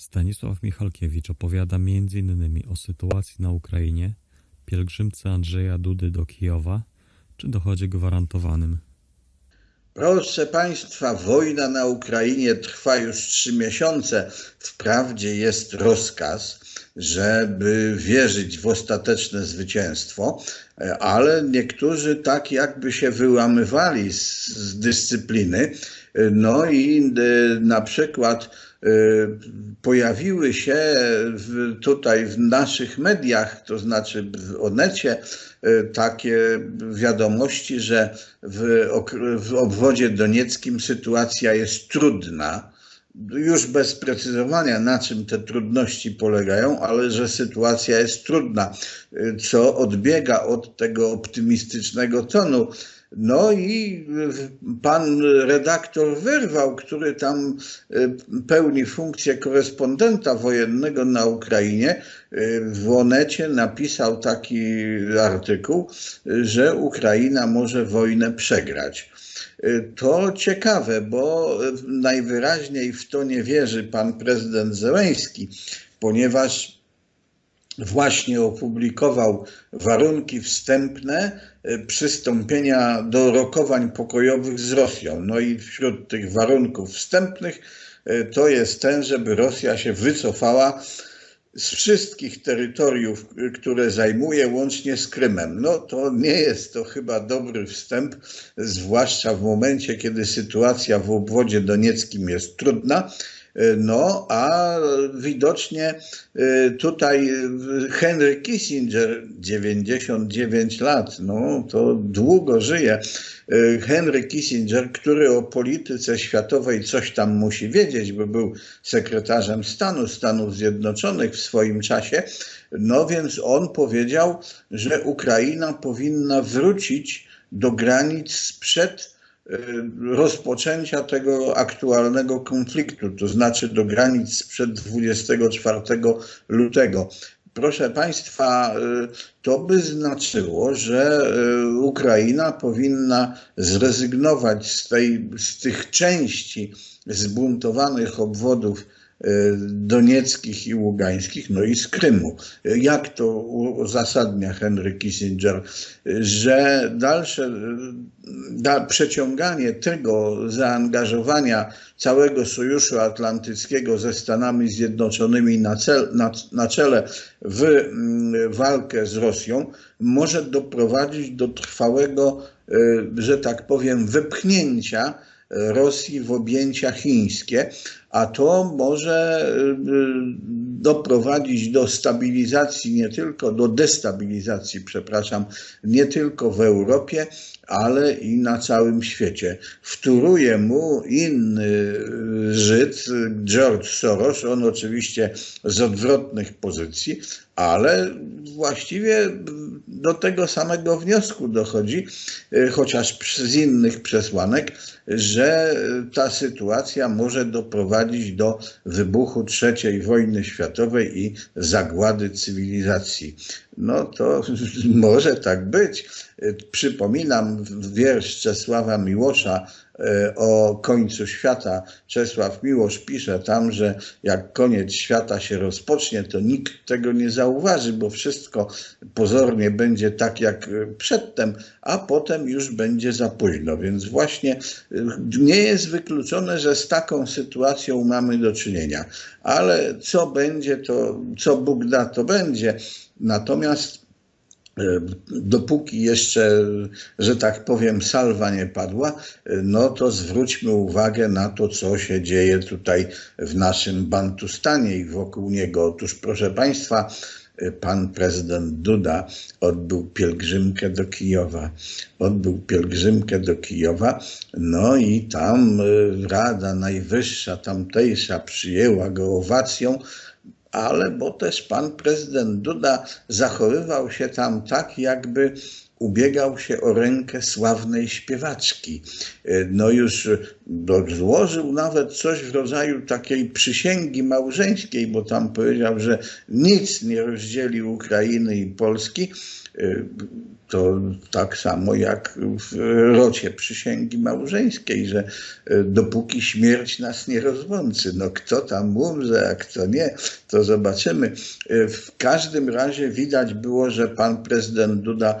Stanisław Michalkiewicz opowiada m.in. o sytuacji na Ukrainie, pielgrzymce Andrzeja Dudy do Kijowa czy dochodzie gwarantowanym. Proszę Państwa, wojna na Ukrainie trwa już trzy miesiące. Wprawdzie jest rozkaz, żeby wierzyć w ostateczne zwycięstwo, ale niektórzy tak jakby się wyłamywali z, z dyscypliny. No i y, na przykład pojawiły się tutaj w naszych mediach, to znaczy w Onecie, y, takie wiadomości, że w, w obwodzie donieckim sytuacja jest trudna. Już bez precyzowania, na czym te trudności polegają, ale że sytuacja jest trudna, y, co odbiega od tego optymistycznego tonu. No i y, pan redaktor Wyrwał, który tam y, pełni funkcję korespondenta wojennego na Ukrainie, y, w Onecie napisał taki artykuł, że Ukraina może wojnę przegrać. To ciekawe, bo najwyraźniej w to nie wierzy pan prezydent Zełenski, ponieważ właśnie opublikował warunki wstępne y, przystąpienia do rokowań pokojowych z Rosją. No i wśród tych warunków wstępnych y, to jest ten, żeby Rosja się wycofała z wszystkich terytoriów, y, które zajmuje, łącznie z Krymem. No to nie jest to chyba dobry wstęp, zwłaszcza w momencie, kiedy sytuacja w obwodzie donieckim jest trudna. Y, No, a widocznie y, tutaj Henry Kissinger, 99 lat, no to długo żyje. Y, Henry Kissinger, który o polityce światowej coś tam musi wiedzieć, bo był sekretarzem stanu Stanów Zjednoczonych w swoim czasie, no więc on powiedział, że Ukraina powinna wrócić do granic sprzed rozpoczęcia tego aktualnego konfliktu, to znaczy do granic sprzed 24 lutego. Proszę Państwa, y, to by znaczyło, że y, Ukraina powinna zrezygnować z, tej, z tych części zbuntowanych obwodów y, donieckich i ługańskich, no i z Krymu. Jak to uzasadnia Henry Kissinger, że dalsze y, da, przeciąganie tego zaangażowania całego Sojuszu Atlantyckiego ze Stanami Zjednoczonymi na, cel, na, na czele w mm, walkę z Rosją może doprowadzić do trwałego, y, że tak powiem, wepchnięcia Rosji w objęcia chińskie, a to może y, doprowadzić do stabilizacji, nie tylko do destabilizacji, przepraszam, nie tylko w Europie, ale i na całym świecie. Wtóruje mu inny Żyd, George Soros, on oczywiście z odwrotnych pozycji, ale właściwie do tego samego wniosku dochodzi, y, chociaż z innych przesłanek, że ta sytuacja może doprowadzić do wybuchu III wojny światowej i zagłady cywilizacji. No to może tak być. Przypominam wiersz Czesława Miłosza e, o końcu świata. Czesław Miłosz pisze tam, że jak koniec świata się rozpocznie, to nikt tego nie zauważy, bo wszystko pozornie będzie tak jak przedtem, a potem już będzie za późno. Więc właśnie e, nie jest wykluczone, że z taką sytuacją mamy do czynienia. Ale co będzie, to co Bóg da, to będzie. Natomiast e, dopóki jeszcze, że tak powiem, salwa nie padła, no to zwróćmy uwagę na to, co się dzieje tutaj w naszym Bantustanie i wokół niego. Otóż, proszę Państwa, pan prezydent Duda odbył pielgrzymkę do Kijowa. Odbył pielgrzymkę do Kijowa, no i tam Rada Najwyższa tamtejsza przyjęła go owacją, ale bo też pan prezydent Duda zachowywał się tam tak, jakby ubiegał się o rękę sławnej śpiewaczki. E, No już e, złożył nawet coś w rodzaju takiej przysięgi małżeńskiej, bo tam powiedział, że nic nie rozdzieli Ukrainy i Polski. E, To tak samo jak w rocie przysięgi małżeńskiej, że e, dopóki śmierć nas nie rozłączy. No kto tam umrze, a kto nie, to zobaczymy. E, W każdym razie widać było, że pan prezydent Duda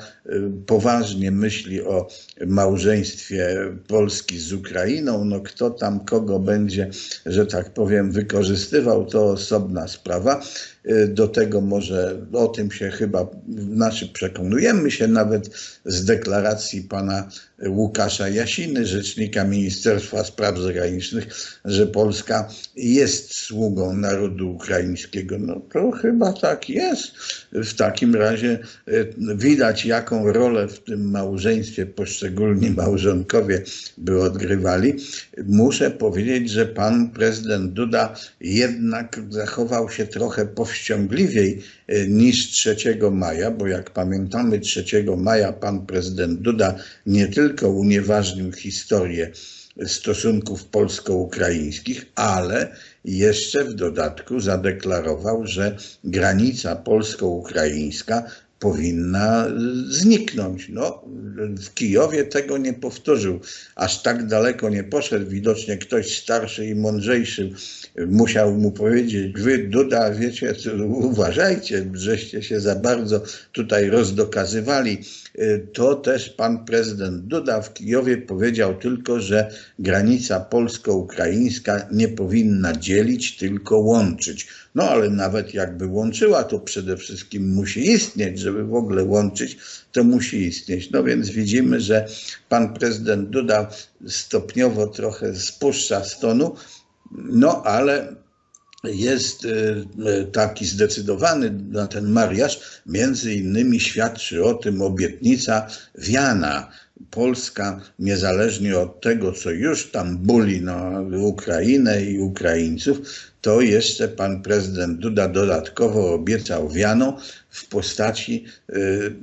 poważnie myśli o małżeństwie Polski z Ukrainą. No kto tam kogo będzie, że tak powiem, wykorzystywał, to osobna sprawa. E, Do tego może o tym się chyba, znaczy przekonujemy się nawet z deklaracji pana Łukasza Jasiny, rzecznika Ministerstwa Spraw Zagranicznych, że Polska jest sługą narodu ukraińskiego. No to chyba tak jest. W takim razie e, widać, jaką rolę w tym małżeństwie poszczególni małżonkowie by odgrywali. Muszę powiedzieć, że pan prezydent Duda jednak zachował się trochę powściągliwiej niż 3 maja, bo jak pamiętamy 3 maja pan prezydent Duda nie tylko unieważnił historię stosunków polsko-ukraińskich, ale jeszcze w dodatku zadeklarował, że granica polsko-ukraińska powinna zniknąć. No, w Kijowie tego nie powtórzył. Aż tak daleko nie poszedł. Widocznie ktoś starszy i mądrzejszy musiał mu powiedzieć, wy Duda, wiecie, uważajcie, żeście się za bardzo tutaj rozdokazywali. To też pan prezydent Duda w Kijowie powiedział tylko, że granica polsko-ukraińska nie powinna dzielić, tylko łączyć. No ale nawet jakby łączyła, to przede wszystkim musi istnieć, żeby w ogóle łączyć, to musi istnieć. No więc widzimy, że pan prezydent Duda stopniowo trochę spuszcza z tonu, no ale jest e, taki zdecydowany na ten mariaż, między innymi świadczy o tym obietnica Wiana. Polska, niezależnie od tego, co już tam buli na Ukrainę i Ukraińców, to jeszcze pan prezydent Duda dodatkowo obiecał wiano w postaci y,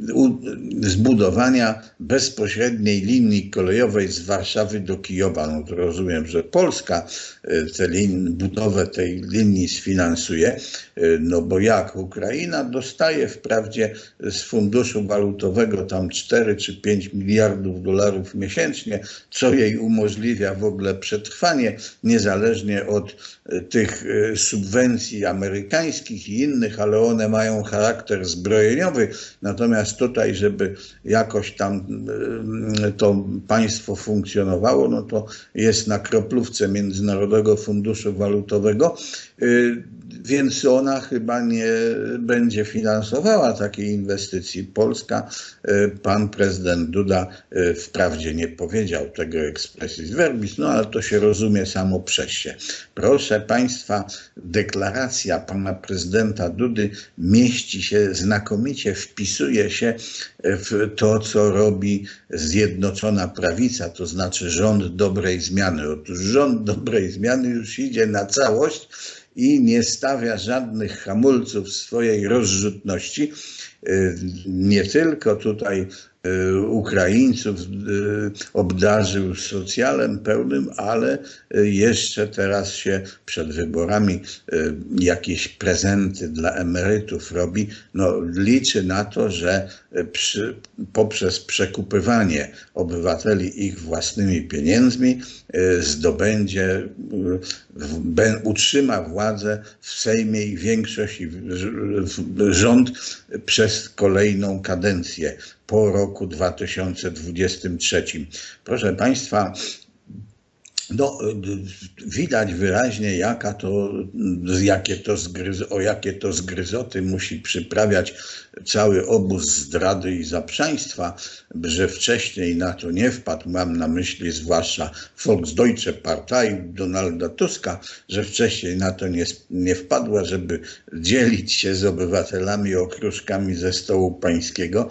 zbudowania bezpośredniej linii kolejowej z Warszawy do Kijowa. No to rozumiem, że Polska y, tę lin, budowę tej linii sfinansuje, y, no bo jak Ukraina dostaje wprawdzie z funduszu walutowego tam 4 czy 5 miliardów dolarów miesięcznie, co jej umożliwia w ogóle przetrwanie, niezależnie od tych y, subwencji amerykańskich i innych, ale one mają charakter zbrojeniowy. Natomiast tutaj, żeby jakoś tam y, to państwo funkcjonowało, no to jest na kroplówce Międzynarodowego Funduszu Walutowego. Więc ona chyba nie będzie finansowała takiej inwestycji. Polska, y, pan prezydent Duda y, wprawdzie nie powiedział tego expressis verbis, no ale to się rozumie samo przez się. Proszę Państwa, deklaracja pana prezydenta Dudy mieści się znakomicie, wpisuje się w to, co robi Zjednoczona Prawica, to znaczy rząd dobrej zmiany. Otóż rząd dobrej zmiany już idzie na całość i nie stawia żadnych hamulców swojej rozrzutności. Y, Nie tylko tutaj Ukraińców y, obdarzył socjalem pełnym, ale y, jeszcze teraz się przed wyborami y, jakieś prezenty dla emerytów robi. No, liczy na to, że y, przy, poprzez przekupywanie obywateli ich własnymi pieniędzmi y, zdobędzie, y, utrzyma władzę w Sejmie i większość i rząd przez kolejną kadencję po roku 2023. Proszę Państwa, no, d- widać wyraźnie, jaka to, jakie to zgryz, o jakie to zgryzoty musi przyprawiać cały obóz zdrady i zaprzaństwa, że wcześniej na to nie wpadł. Mam na myśli zwłaszcza Volksdeutsche Partei Donalda Tuska, że wcześniej na to nie, nie wpadła, żeby dzielić się z obywatelami okruszkami ze stołu pańskiego,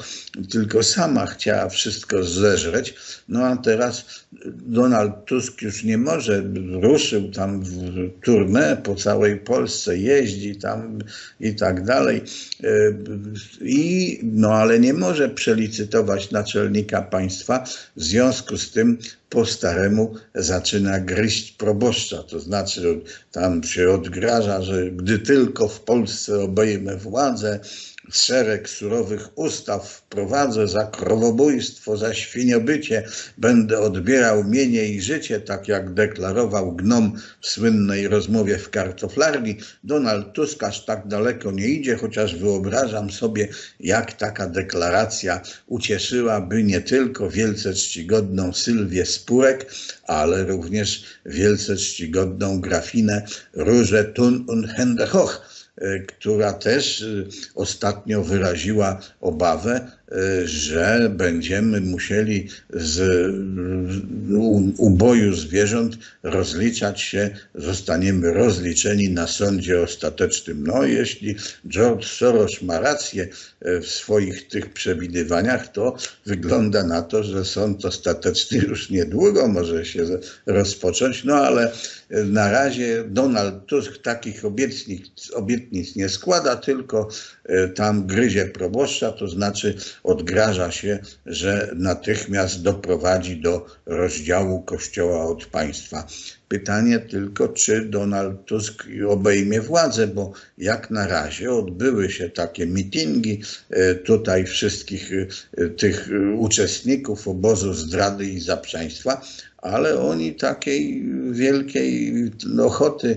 tylko sama chciała wszystko zeżreć. No a teraz Donald Tusk już nie może, ruszył tam w tournée po całej Polsce, jeździ tam i tak dalej. E, i no ale nie może przelicytować naczelnika państwa, w związku z tym po staremu zaczyna gryźć proboszcza, to znaczy tam się odgraża, że gdy tylko w Polsce obejmę władzę, szereg surowych ustaw wprowadzę za krowobójstwo, za świniobycie, będę odbierał mienie i życie, tak jak deklarował gnom w słynnej rozmowie w kartoflarni. Donald Tusk aż tak daleko nie idzie, chociaż wyobrażam sobie, jak taka deklaracja ucieszyłaby nie tylko wielce czcigodną Sylwię Spurek, ale również wielce czcigodną grafinę Różę Thun und Hände Hoch która też y, ostatnio wyraziła obawę, że będziemy musieli z uboju zwierząt rozliczać się, zostaniemy rozliczeni na sądzie ostatecznym. No, jeśli George Soros ma rację w swoich tych przewidywaniach, to wygląda na to, że sąd ostateczny już niedługo może się rozpocząć, no ale na razie Donald Tusk takich obietnic, obietnic nie składa, tylko tam gryzie proboszcza, to znaczy odgraża się, że natychmiast doprowadzi do rozdziału Kościoła od państwa. Pytanie tylko, czy Donald Tusk obejmie władzę, bo jak na razie odbyły się takie mitingi tutaj wszystkich tych uczestników obozu zdrady i zaprzeństwa, ale oni takiej wielkiej ochoty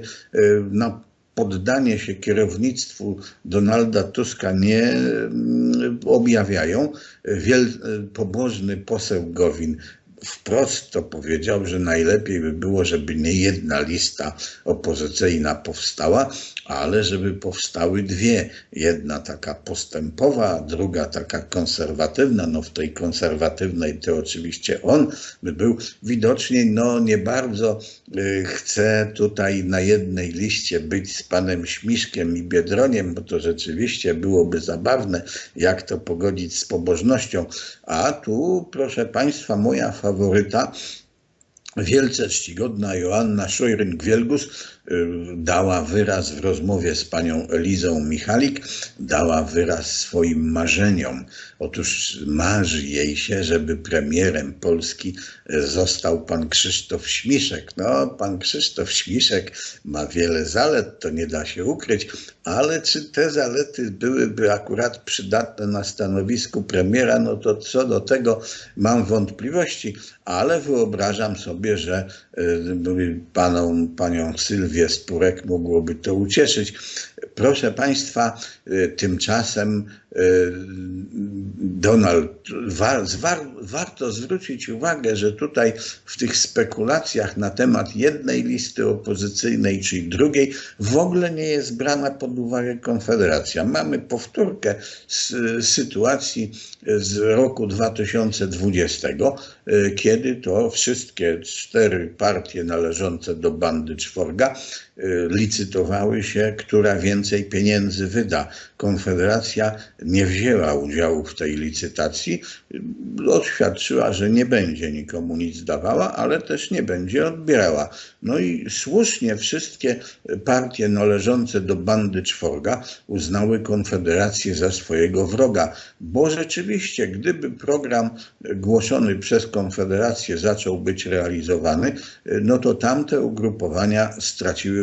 na poddanie się kierownictwu Donalda Tuska nie objawiają. Wiel, pobożny poseł Gowin wprost to powiedział, że najlepiej by było, żeby nie jedna lista opozycyjna powstała, ale żeby powstały dwie. Jedna taka postępowa, druga taka konserwatywna. No w tej konserwatywnej to oczywiście on by był widocznie no nie bardzo y, chce tutaj na jednej liście być z panem Śmiszkiem i Biedroniem, bo to rzeczywiście byłoby zabawne, jak to pogodzić z pobożnością. A tu, proszę państwa, moja wielce czcigodna Joanna Szojryn-Gwielgus dała wyraz w rozmowie z panią Elizą Michalik, dała wyraz swoim marzeniom. Otóż marzy jej się, żeby premierem Polski został pan Krzysztof Śmiszek. No, pan Krzysztof Śmiszek ma wiele zalet, to nie da się ukryć, ale czy te zalety byłyby akurat przydatne na stanowisku premiera, no to co do tego mam wątpliwości, ale wyobrażam sobie, że paną, panią Sylwię Spurek mogłoby to ucieszyć. Proszę Państwa, tymczasem Donald, war, war, warto zwrócić uwagę, że tutaj w tych spekulacjach na temat jednej listy opozycyjnej czy drugiej w ogóle nie jest brana pod uwagę Konfederacja. Mamy powtórkę z sytuacji z roku 2020, kiedy to wszystkie cztery partie należące do bandy czworga licytowały się, która więcej pieniędzy wyda. Konfederacja nie wzięła udziału w tej licytacji, oświadczyła, że nie będzie nikomu nic dawała, ale też nie będzie odbierała. No i słusznie wszystkie partie należące do bandy czworga uznały Konfederację za swojego wroga, bo rzeczywiście, gdyby program głoszony przez Konfederację zaczął być realizowany, no to tamte ugrupowania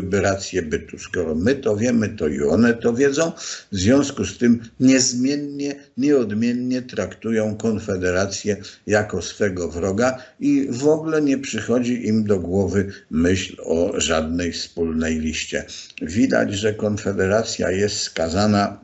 straciłyby rację bytu. Skoro my to wiemy, to i one to wiedzą, w związku z tym niezmiennie, nieodmiennie traktują Konfederację jako swego wroga i w ogóle nie przychodzi im do głowy myśl o żadnej wspólnej liście. Widać, że Konfederacja jest skazana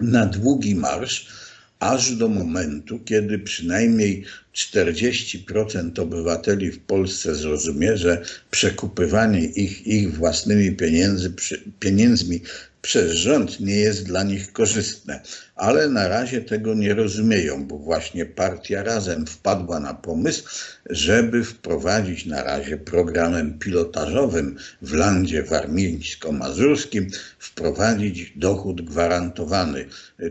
na długi marsz, aż do momentu, kiedy przynajmniej 40% obywateli w Polsce zrozumie, że przekupywanie ich, ich własnymi pieniędzy, pieniędzmi przez rząd nie jest dla nich korzystne. Ale na razie tego nie rozumieją, bo właśnie partia Razem wpadła na pomysł, żeby wprowadzić na razie programem pilotażowym w landzie warmińsko-mazurskim, wprowadzić dochód gwarantowany.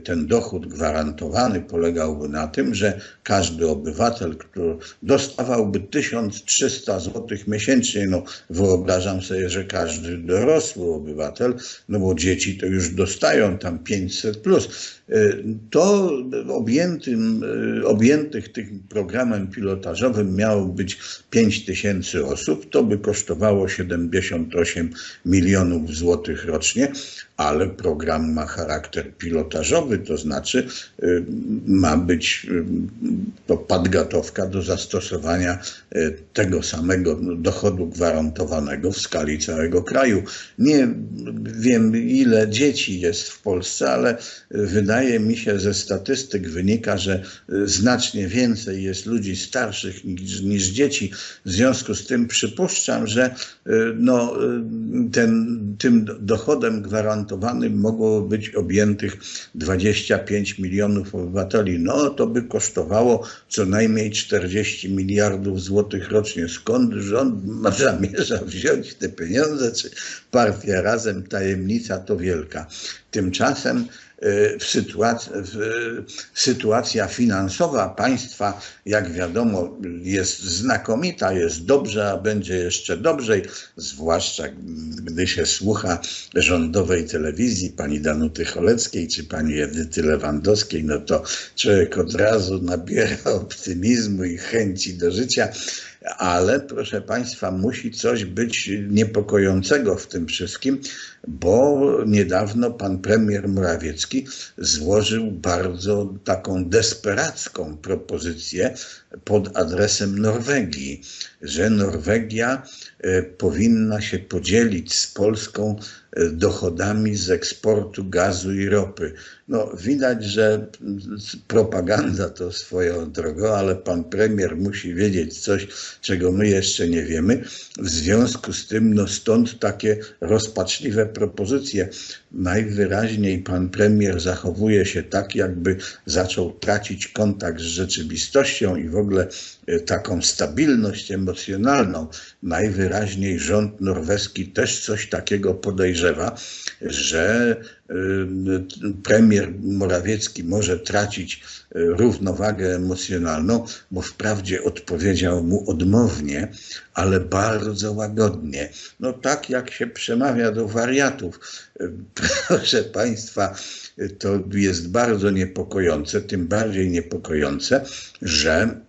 Ten dochód gwarantowany polegałby na tym, że każdy obywatel który dostawałby 1300 zł miesięcznie, no wyobrażam sobie, że każdy dorosły obywatel, no bo dzieci to już dostają tam 500 plus, to objętym, y, objętych tym programem pilotażowym miało być 5 tysięcy osób, to by kosztowało 78 milionów złotych rocznie, ale program ma charakter pilotażowy, to znaczy y, ma być y, to padgatowka do zastosowania y, tego samego dochodu gwarantowanego w skali całego kraju. Nie wiem ile dzieci jest w Polsce, ale wydaje mi się ze statystyk wynika, że y, znacznie więcej jest ludzi starszych niż, niż dzieci. W związku z tym przypuszczam, że y, no, y, ten, tym dochodem gwarantowanym mogło być objętych 25 milionów obywateli. No to by kosztowało co najmniej 40 miliardów złotych rocznie. Skąd rząd zamierza wziąć te pieniądze, czy partia razem, tajemnica to wielka. Tymczasem y, w, sytuacja finansowa państwa, jak wiadomo, jest znakomita, jest dobrze, a będzie jeszcze dobrze, zwłaszcza gdy się słucha rządowej telewizji pani Danuty Choleckiej czy pani Edyty Lewandowskiej, no to człowiek od razu nabiera optymizmu i chęci do życia. Ale proszę Państwa, musi coś być niepokojącego w tym wszystkim, bo niedawno pan premier Morawiecki złożył bardzo taką desperacką propozycję pod adresem Norwegii, że Norwegia e, powinna się podzielić z Polską e, dochodami z eksportu gazu i ropy. No, widać, że propaganda to swoją drogą, ale pan premier musi wiedzieć coś, czego my jeszcze nie wiemy. W związku z tym, no stąd takie rozpaczliwe propozycje. Najwyraźniej pan premier zachowuje się tak, jakby zaczął tracić kontakt z rzeczywistością i w ogóle taką stabilność emocjonalną. Najwyraźniej rząd norweski też coś takiego podejrzewa, że y, premier Morawiecki może tracić y, równowagę emocjonalną, bo wprawdzie odpowiedział mu odmownie, ale bardzo łagodnie. No tak jak się przemawia do wariatów. Y, Proszę Państwa, y, to jest bardzo niepokojące, tym bardziej niepokojące, że y,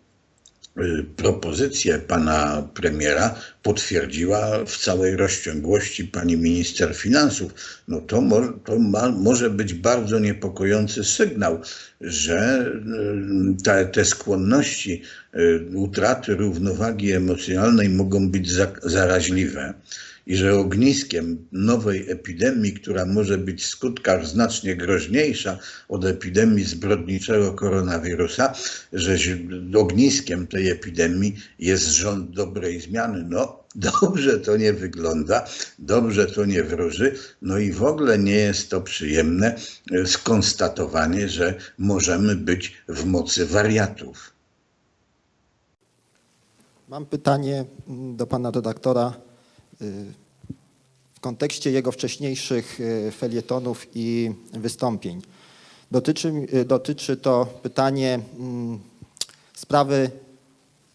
propozycję pana premiera potwierdziła w całej rozciągłości pani minister finansów. No to, mo, to ma, może być bardzo niepokojący sygnał, że y, te, te skłonności y, utraty równowagi emocjonalnej mogą być za, zaraźliwe i że ogniskiem nowej epidemii, która może być w skutkach znacznie groźniejsza od epidemii zbrodniczego koronawirusa, że ogniskiem tej epidemii jest rząd dobrej zmiany. No, dobrze to nie wygląda, dobrze to nie wróży, no i w ogóle nie jest to przyjemne e, skonstatowanie, że możemy być w mocy wariatów. Mam pytanie mm, do pana redaktora w kontekście jego wcześniejszych y, felietonów i wystąpień. Dotyczy, y, dotyczy to pytanie mm, sprawy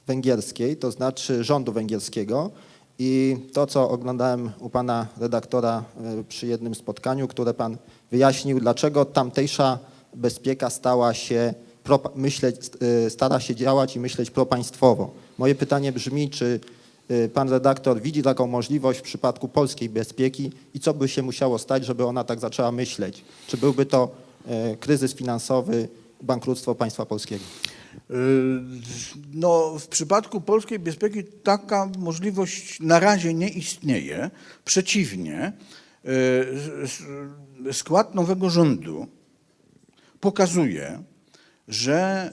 węgierskiej, to znaczy rządu węgierskiego i to, co oglądałem u pana redaktora y, przy jednym spotkaniu, które pan wyjaśnił, dlaczego tamtejsza bezpieka stała się, pro, myśleć, y, stara się działać i myśleć propaństwowo. Moje pytanie brzmi, czy y, pan redaktor widzi taką możliwość w przypadku polskiej bezpieki i co by się musiało stać, żeby ona tak zaczęła myśleć? Czy byłby to y, kryzys finansowy, bankructwo państwa polskiego? Yy, No, w przypadku polskiej bezpieki taka możliwość na razie nie istnieje. Przeciwnie, s- skład nowego rządu pokazuje, że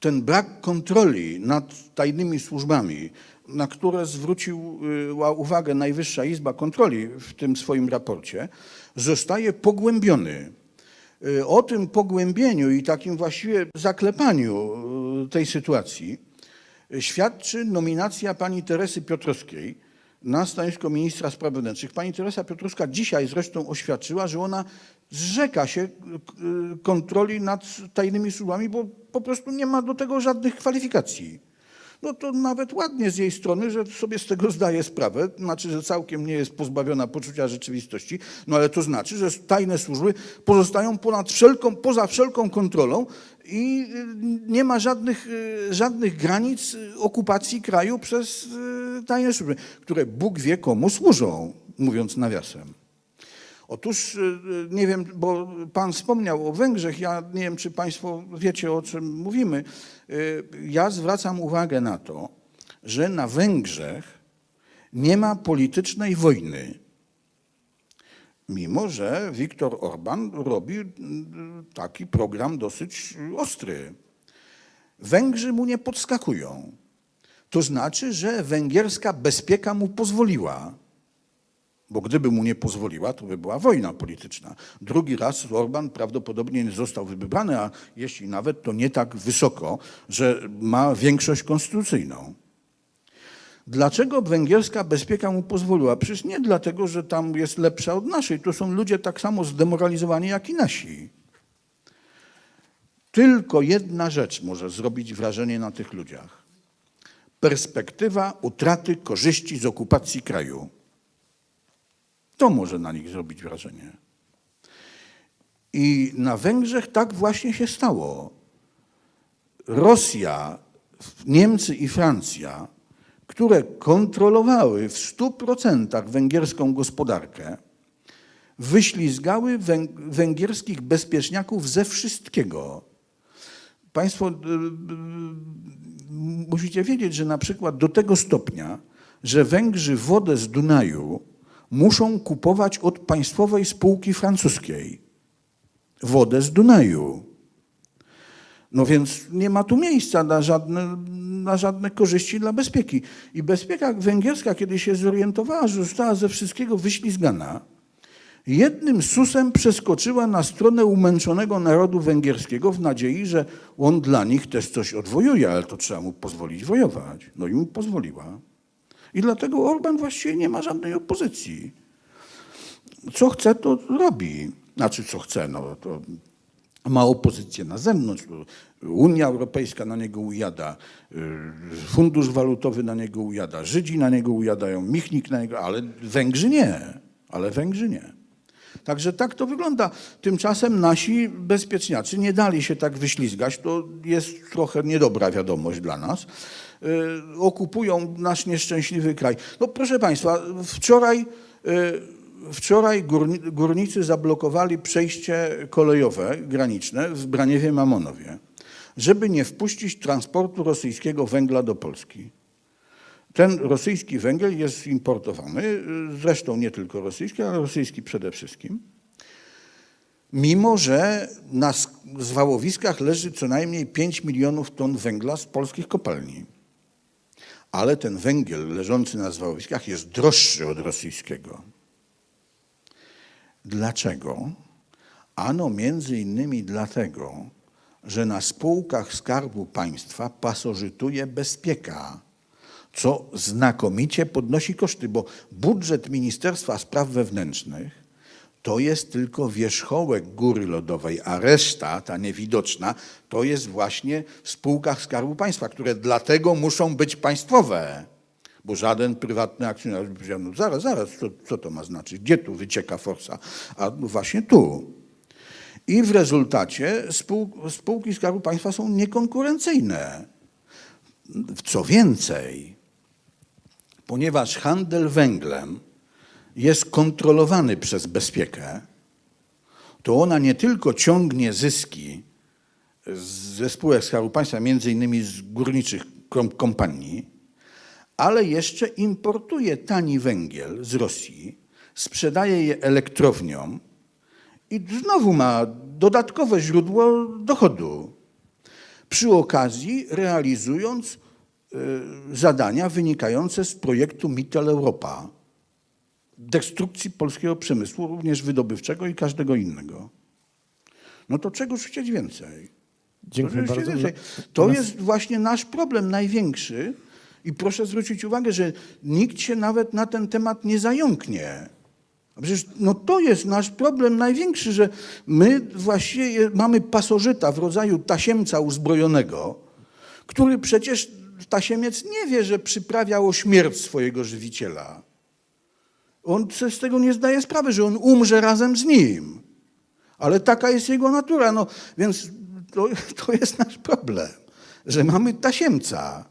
ten brak kontroli nad tajnymi służbami, na które zwróciła uwagę Najwyższa Izba Kontroli w tym swoim raporcie, zostaje pogłębiony. Y, O tym pogłębieniu i takim właściwie zaklepaniu y, tej sytuacji y, świadczy nominacja pani Teresy Piotrowskiej na stanowisko ministra spraw wewnętrznych. Pani Teresa Piotruska dzisiaj zresztą oświadczyła, że ona zrzeka się y, kontroli nad tajnymi służbami, bo po prostu nie ma do tego żadnych kwalifikacji. No to nawet ładnie z jej strony, że sobie z tego zdaje sprawę, znaczy, że całkiem nie jest pozbawiona poczucia rzeczywistości, no ale to znaczy, że tajne służby pozostają ponad wszelką, poza wszelką kontrolą i y, nie ma żadnych, y, żadnych granic y, okupacji kraju przez tajne służby, które Bóg wie komu służą, mówiąc nawiasem. Otóż nie wiem, bo pan wspomniał o Węgrzech, ja nie wiem, czy państwo wiecie, o czym mówimy. Y, Ja zwracam uwagę na to, że na Węgrzech nie ma politycznej wojny. Mimo, że Viktor Orban robi y, taki program dosyć ostry. Węgrzy mu nie podskakują. To znaczy, że węgierska bezpieka mu pozwoliła. Bo gdyby mu nie pozwoliła, to by była wojna polityczna. Drugi raz Orban prawdopodobnie nie został wybrany, a jeśli nawet, to nie tak wysoko, że ma większość konstytucyjną. Dlaczego węgierska bezpieka mu pozwoliła? Przecież nie dlatego, że tam jest lepsza od naszej. To są ludzie tak samo zdemoralizowani jak i nasi. Tylko jedna rzecz może zrobić wrażenie na tych ludziach. Perspektywa utraty korzyści z okupacji kraju. To może na nich zrobić wrażenie. I na Węgrzech tak właśnie się stało. Rosja, Niemcy i Francja, które kontrolowały w stu procentach węgierską gospodarkę, wyślizgały węg węgierskich bezpieczniaków ze wszystkiego. Państwo y, y, musicie wiedzieć, że na przykład do tego stopnia, że Węgrzy wodę z Dunaju muszą kupować od państwowej spółki francuskiej. Wodę z Dunaju. No więc nie ma tu miejsca na żadne, na żadne korzyści dla bezpieki. I bezpieka węgierska, kiedy się zorientowała, że została ze wszystkiego wyślizgana, jednym susem przeskoczyła na stronę umęczonego narodu węgierskiego w nadziei, że on dla nich też coś odwojuje, ale to trzeba mu pozwolić wojować. No i mu pozwoliła. I dlatego Orban właściwie nie ma żadnej opozycji. Co chce, to robi. Znaczy, co chce, no to ma opozycję na zewnątrz. Unia Europejska na niego ujada, y, Fundusz Walutowy na niego ujada, Żydzi na niego ujadają, Michnik na niego, ale Węgrzy nie. Ale Węgrzy nie. Także tak to wygląda. Tymczasem nasi bezpieczniacy nie dali się tak wyślizgać. To jest trochę niedobra wiadomość dla nas. Y, Okupują nasz nieszczęśliwy kraj. No proszę Państwa, wczoraj, y, wczoraj górni- górnicy zablokowali przejście kolejowe graniczne w Braniewie Mamonowie, żeby nie wpuścić transportu rosyjskiego węgla do Polski. Ten rosyjski węgiel jest importowany, y, zresztą nie tylko rosyjski, ale rosyjski przede wszystkim. Mimo, że na sk- zwałowiskach leży co najmniej 5 milionów ton węgla z polskich kopalni. Ale ten węgiel leżący na zwałowiskach jest droższy od rosyjskiego. Dlaczego? Ano między innymi dlatego, że na spółkach Skarbu Państwa pasożytuje bezpieka co znakomicie podnosi koszty, bo budżet Ministerstwa Spraw Wewnętrznych to jest tylko wierzchołek góry lodowej, a reszta, ta niewidoczna, to jest właśnie w spółkach Skarbu Państwa, które dlatego muszą być państwowe. Bo żaden prywatny akcjonariusz by powiedział, no zaraz, zaraz, co, co to ma znaczyć? Gdzie tu wycieka forsa? A właśnie tu. I w rezultacie spół, spółki Skarbu Państwa są niekonkurencyjne. Co więcej, ponieważ handel węglem jest kontrolowany przez bezpiekę, to ona nie tylko ciągnie zyski ze spółek Skarbu Państwa, między innymi z górniczych kom- kompanii, ale jeszcze importuje tani węgiel z Rosji, sprzedaje je elektrowniom i znowu ma dodatkowe źródło dochodu. Przy okazji realizując y, zadania wynikające z projektu Mittel Europa, destrukcji polskiego przemysłu, również wydobywczego i każdego innego. No to czegoż chcieć więcej? Dziękuję bardzo. więcej. To jest właśnie nasz problem największy I proszę zwrócić uwagę, że nikt się nawet na ten temat nie zająknie. A przecież no to jest nasz problem największy, że my właściwie mamy pasożyta w rodzaju tasiemca uzbrojonego, który przecież tasiemiec nie wie, że przyprawiał o śmierć swojego żywiciela. On z tego nie zdaje sprawy, że on umrze razem z nim. Ale taka jest jego natura. No, więc to, to jest nasz problem, że mamy tasiemca,